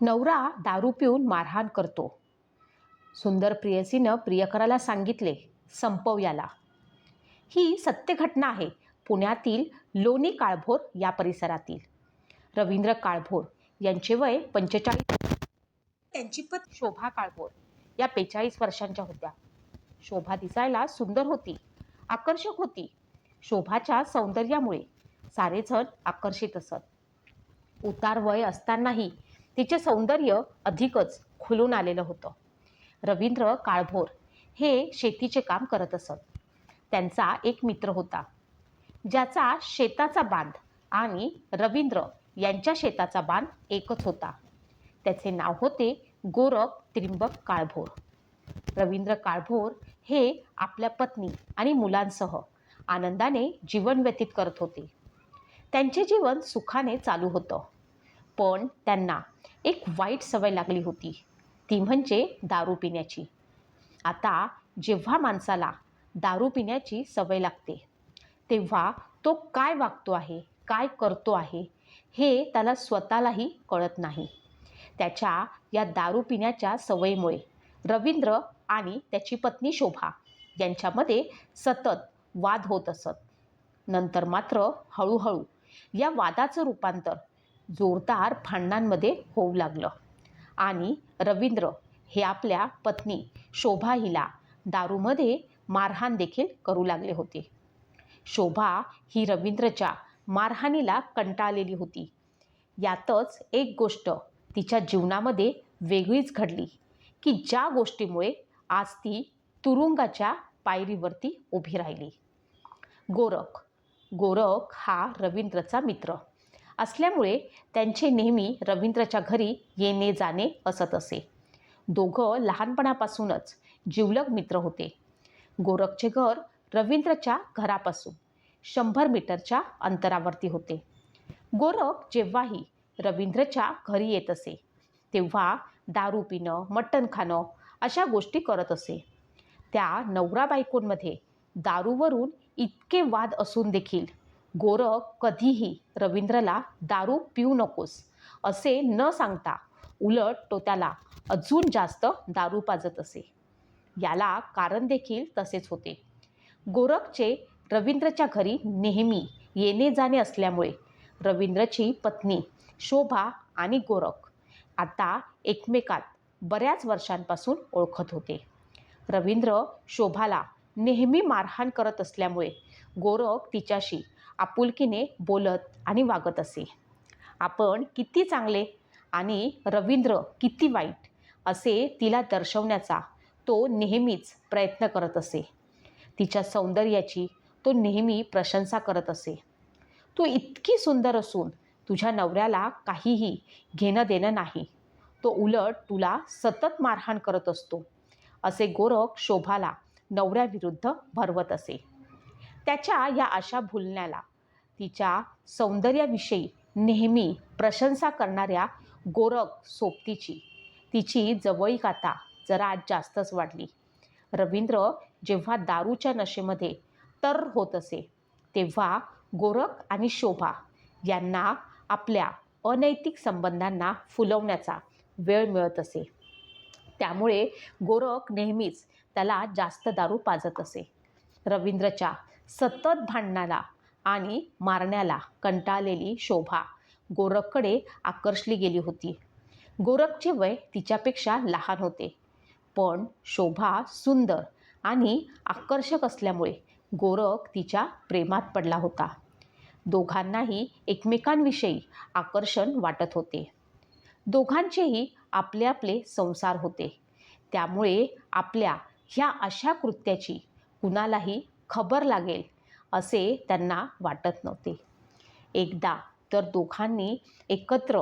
नवरा दारू पिऊन मारहाण करतो. सुंदर प्रियसीनं प्रियकराला सांगितले संपव याला ही सत्य घटना आहे पुण्यातील लोणी काळभोर या परिसरातील. रवींद्र काळभोर यांचे वय पंचेचाळीस त्यांची पत्नी शोभा काळभोर या बेचाळीस वर्षांच्या होत्या. शोभा दिसायला सुंदर होती आकर्षक होती. शोभाच्या सौंदर्यामुळे सारेजण आकर्षित असत. उतार वय असतानाही तिचे सौंदर्य अधिकच खुलून आलेलं होतं. रवींद्र काळभोर हे शेतीचे काम करत असत. त्यांचा एक मित्र होता. ज्याचा शेताचा बांध आणि रवींद्र यांच्या शेताचा बांध एकच होता. त्याचे नाव होते गोरख त्रिंबक काळभोर. रवींद्र काळभोर हे आपल्या पत्नी आणि मुलांसह आनंदाने जीवन व्यतीत करत होते. त्यांचे जीवन सुखाने चालू होतं. पण त्यांना एक वाईट सवय लागली होती. ती म्हणजे दारू पिण्याची. आता जेव्हा माणसाला दारू पिण्याची सवय लागते तेव्हा तो काय वागतो आहे काय करतो आहे हे त्याला स्वतःलाही कळत नाही. त्याच्या या दारू पिण्याच्या सवयीमुळे रवींद्र आणि त्याची पत्नी शोभा यांच्यामध्ये सतत वाद होत असत. नंतर मात्र हळूहळू या वादाचं रूपांतर जोरदार भांडणांमध्ये होऊ लागलं. आणि रवींद्र हे आपल्या पत्नी शोभा हिला दारूमध्ये मारहाण देखील करू लागले होते. शोभा ही रवींद्रच्या मारहाणीला कंटाळलेली होती. यातच एक गोष्ट तिच्या जीवनामध्ये वेगळीच घडली की ज्या गोष्टीमुळे आज ती तुरुंगाच्या पायरीवरती उभी राहिली. गोरख गोरख हा रवींद्रचा मित्र. असल्यामुळे त्यांचे नेहमी रवींद्रच्या घरी येणे जाणे असत असे. दोघं लहानपणापासूनच जिवलग मित्र होते. गोरखचे घर रवींद्रच्या घरापासून शंभर मीटरच्या अंतरावरती होते. गोरख जेव्हाही रवींद्रच्या घरी येत असे तेव्हा दारू पिणं मटण खाणं अशा गोष्टी करत असे. त्या नवरा बायकोंमध्ये दारूवरून इतके वाद असून देखील गोरख कधीही रवींद्रला दारू पिऊ नकोस असे न सांगता उलट तो त्याला अजून जास्त दारू पाजत असे. याला कारण देखील तसेच होते. गोरखचे रवींद्रच्या घरी नेहमी येणे जाणे असल्यामुळे रवींद्रची पत्नी शोभा आणि गोरख आता एकमेकात बऱ्याच वर्षांपासून ओळखत होते. रवींद्र शोभाला नेहमी मारहाण करत असल्यामुळे गोरख तिच्याशी आपुलकीने बोलत आणि वागत असे. आपण किती चांगले आणि रवींद्र किती वाईट असे तिला दर्शवण्याचा तो नेहमीच प्रयत्न करत असे. तिच्या सौंदर्याची तो नेहमी प्रशंसा करत असे. तू इतकी सुंदर असून तुझ्या नवऱ्याला काहीही घेणं देणं नाही. तो उलट तुला सतत मारहाण करत असतो. असे गोरख शोभाला नवऱ्याविरुद्ध भरवत असे. त्याच्या या अशा भुलण्याला तिच्या सौंदर्याविषयी नेहमी प्रशंसा करणाऱ्या गोरख सोबतीची तिची जवळीक आता जरा आज जास्तच वाढली. रवींद्र जेव्हा दारूच्या नशेमध्ये तर होत असे तेव्हा गोरख आणि शोभा यांना आपल्या अनैतिक संबंधांना फुलवण्याचा वेळ मिळत असे. त्यामुळे गोरख नेहमीच त्याला जास्त दारू पाजत असे. रवींद्रच्या सतत भांडणाला आणि मारण्याला कंटाळलेली शोभा गोरखकडे आकर्षली गेली होती. गोरखचे वय तिच्यापेक्षा लहान होते. पण शोभा सुंदर आणि आकर्षक असल्यामुळे गोरख तिच्या प्रेमात पडला होता. दोघांनाही एकमेकांविषयी आकर्षण वाटत होते. दोघांचेही आपले आपले संसार होते. त्यामुळे आपल्या ह्या अशा कृत्याची कुणालाही खबर लागेल असे त्यांना वाटत नव्हते. एकदा तर दोघांनी एकत्र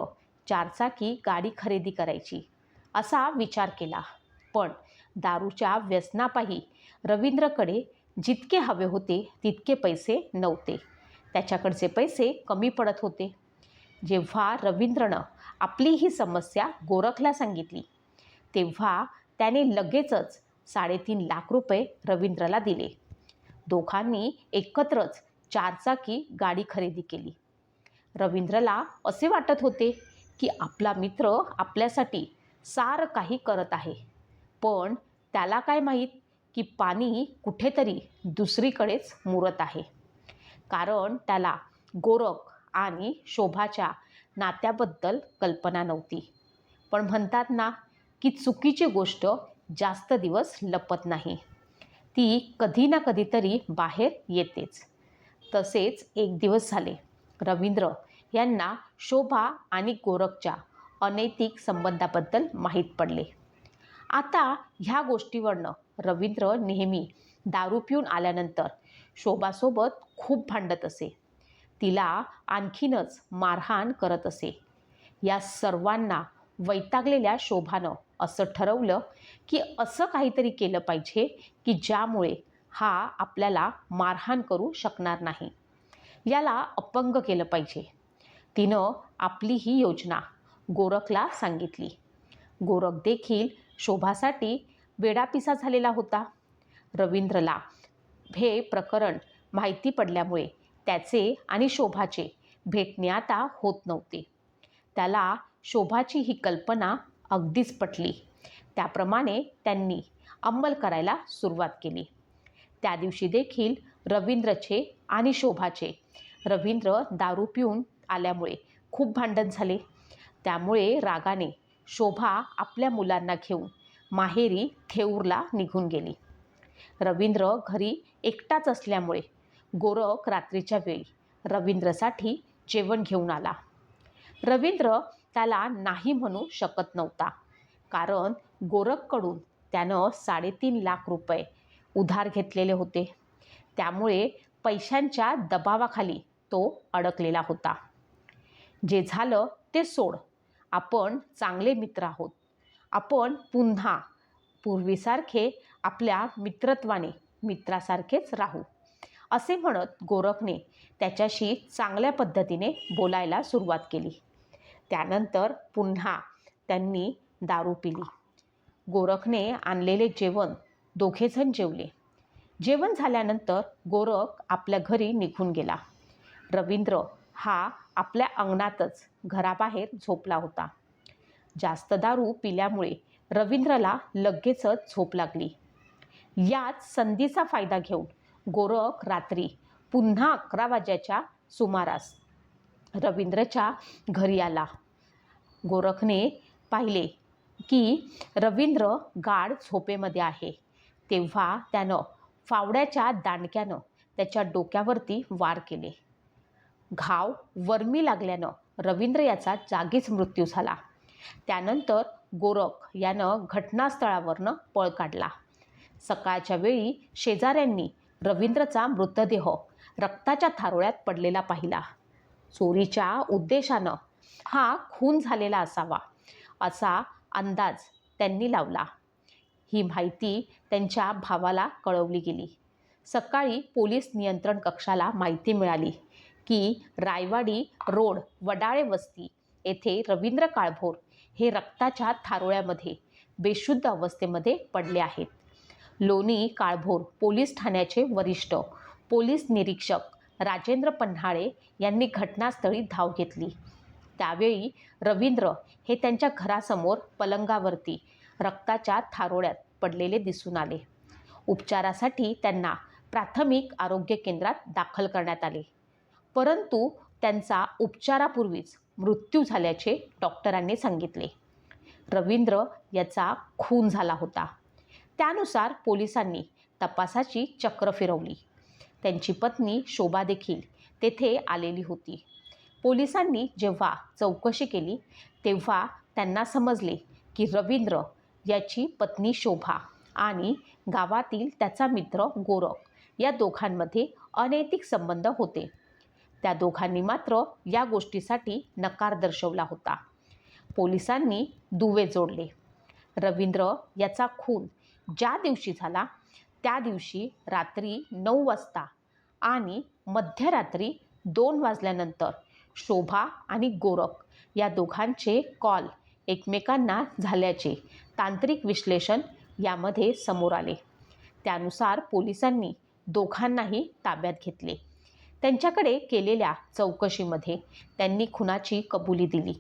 चारचाकी गाडी खरेदी करायची असा विचार केला. पण दारूच्या व्यसनापायी रवींद्रकडे जितके हवे होते तितके पैसे नव्हते. त्याच्याकडचे पैसे कमी पडत होते. जेव्हा रवींद्रनं आपली ही समस्या गोरखला सांगितली तेव्हा त्याने लगेचच साडेतीन लाख रुपये रवींद्रला दिले. दोघांनी एकत्रच चारचाकी गाडी खरेदी केली. रवींद्रला असे वाटत होते की आपला मित्र आपल्यासाठी सारं काही करत आहे. पण त्याला काय माहीत की पाणी कुठेतरी दुसरीकडेच मुरत आहे. कारण त्याला गोरख आणि शोभाच्या नात्याबद्दल कल्पना नव्हती. पण म्हणतात ना की चुकीची गोष्ट जास्त दिवस लपत नाही. ती कधी ना कधीतरी बाहेर येतेच. तसेच एक दिवस झाले. रवींद्र यांना शोभा आणि गोरखच्या अनैतिक संबंधाबद्दल माहीत पडले. आता ह्या गोष्टीवरनं रवींद्र नेहमी दारू पिऊन आल्यानंतर शोभासोबत खूप भांडत असे. तिला आणखीनच मारहाण करत असे. या सर्वांना वैतागलेल्या शोभानं असं ठरवलं की असं काहीतरी केलं पाहिजे की ज्यामुळे हा आपल्याला मारहाण करू शकणार नाही. याला अपंग केलं पाहिजे. तिनं आपली ही योजना गोरखला सांगितली. गोरख देखील शोभासाठी वेडापिसा झालेला होता. रवींद्रला हे प्रकरण माहिती पडल्यामुळे त्याचे आणि शोभाचे भेटणे आता होत नव्हते. त्याला शोभाची ही कल्पना अगदीच पटली. त्याप्रमाणे त्यांनी अंमल करायला सुरुवात केली. त्या दिवशी देखील रवींद्रचे आणि शोभाचे. रवींद्र दारू पिऊन आल्यामुळे खूप भांडण झाले. त्यामुळे रागाने शोभा आपल्या मुलांना घेऊन माहेरी थेऊरला निघून गेली. रवींद्र घरी एकटाच असल्यामुळे गोरख रात्रीच्या वेळी रवींद्रसाठी जेवण घेऊन आला. रवींद्र त्याला नाही म्हणू शकत नव्हता. कारण गोरखकडून त्यानं साडेतीन लाख रुपये उधार घेतलेले होते. त्यामुळे पैशांच्या दबावाखाली तो अडकलेला होता. जे झालं ते सोड. आपण चांगले मित्र आहोत. आपण पुन्हा पूर्वीसारखे आपल्या मित्रत्वाने मित्रासारखेच राहू. असे म्हणत गोरखने त्याच्याशी चांगल्या पद्धतीने बोलायला सुरुवात केली. त्यानंतर पुन्हा त्यांनी दारू पिली. गोरखने आणलेले जेवण दोघेजण जेवले. जेवण झाल्यानंतर गोरख आपल्या घरी निघून गेला. रवींद्र हा आपल्या अंगणातच घराबाहेर झोपला होता. जास्त दारू पिल्यामुळे रवींद्रला लगेचच झोप लागली. याच संधीचा फायदा घेऊन गोरख रात्री पुन्हा अकरा वाजेच्या सुमारास रवींद्रच्या घरी आला. गोरखने पाहिले की रवींद्र गाढ झोपेमध्ये आहे. तेव्हा त्यानं फावड्याच्या दांडक्यानं त्याच्या डोक्यावरती वार केले. घाव वर्मी लागल्यानं रवींद्र याचा जागीच मृत्यू झाला. त्यानंतर गोरख यानं घटनास्थळावरनं पळ काढला. सकाळच्या वेळी शेजाऱ्यांनी रवींद्रचा मृतदेह रक्ताच्या थारोळ्यात पडलेला पाहिला. चोरीच्या उद्देशानं हा खून झालेला असावा असा अंदाज त्यांनी लावला. ही माहिती त्यांच्या भावाला कळवली गेली. सकाळी पोलीस नियंत्रण कक्षाला माहिती मिळाली की रायवाडी रोड वडाळे वस्ती येथे रवींद्र काळभोर हे रक्ताच्या थारोळ्यामध्ये बेशुद्ध अवस्थेमध्ये पडले आहेत. लोणी काळभोर पोलीस ठाण्याचे वरिष्ठ पोलीस निरीक्षक राजेंद्र पन्हाळे यांनी घटनास्थळी धाव घेतली. त्यावेळी रवींद्र हे त्यांच्या घरासमोर पलंगावरती रक्ताच्या थारोळ्यात पडलेले दिसून आले. उपचारासाठी त्यांना प्राथमिक आरोग्य केंद्रात दाखल करण्यात आले. परंतु त्यांचा उपचारापूर्वीच मृत्यू झाल्याचे डॉक्टरांनी सांगितले. रवींद्र याचा खून झाला होता. त्यानुसार पोलिसांनी तपासाची चक्र फिरवली. त्यांची पत्नी शोभा देखील तेथे आलेली होती. पोलिसांनी जेव्हा चौकशी केली तेव्हा त्यांना समजले की रवींद्र याची पत्नी शोभा आणि गावातील त्याचा मित्र गोरख या दोघांमध्ये अनैतिक संबंध होते. त्या दोघांनी मात्र या गोष्टीसाठी नकार दर्शवला होता. पोलिसांनी दुवे जोडले. रवींद्र याचा खून ज्या दिवशी झाला त्या दिवशी रात्री नऊ वाजता आणि मध्यरात्री दोन वाजल्यानंतर शोभा आणि गोरख या दोघांचे कॉल एकमेकांना झाल्याचे तांत्रिक विश्लेषण यामध्ये समोर आले. त्यानुसार पोलिसांनी दोघांनाही ताब्यात घेतले. त्यांच्याकडे केलेल्या चौकशीमध्ये त्यांनी खुनाची कबुली दिली.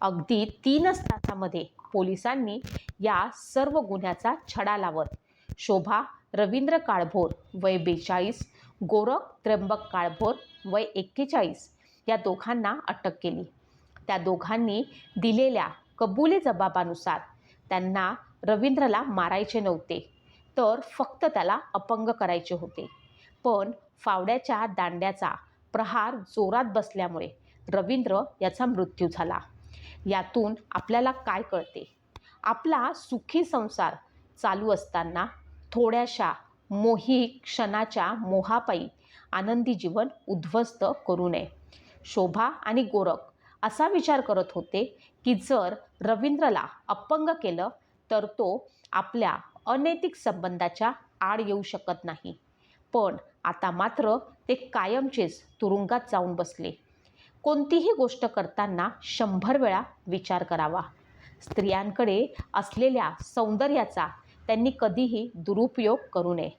अगदी तीनच तासामध्ये पोलिसांनी या सर्व गुन्ह्याचा छडा लावत शोभा रवींद्र काळभोर वय बेचाळीस गोरख त्र्यंबक काळभोर वय एक्केचाळीस या दोघांना अटक केली. त्या दोघांनी दिलेल्या कबुली जबाबानुसार त्यांना रवींद्रला मारायचे नव्हते तर फक्त त्याला अपंग करायचे होते. पण फावड्याच्या दांड्याचा प्रहार जोरात बसल्यामुळे रवींद्र याचा मृत्यू झाला. यातून आपल्याला काय कळते? आपला सुखी संसार चालू असताना थोड्याशा मोही क्षणाच्या मोहापायी आनंदी जीवन उद्ध्वस्त करू नये. शोभा आणि गोरख असा विचार करत होते की जर रवींद्रला अपंग केलं तर तो आपल्या अनैतिक संबंधाच्या आड येऊ शकत नाही. पण आता मात्र ते कायमचेच तुरुंगात जाऊन बसले. कोणतीही गोष्ट करताना शंभर वेळा विचार करावा. स्त्रियांकडे असलेल्या सौंदर्याचा त्यांनी कधीही दुरुपयोग करू नये.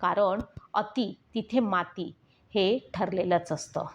कारण अति तिथे माती हे ठरलेलंच असतं.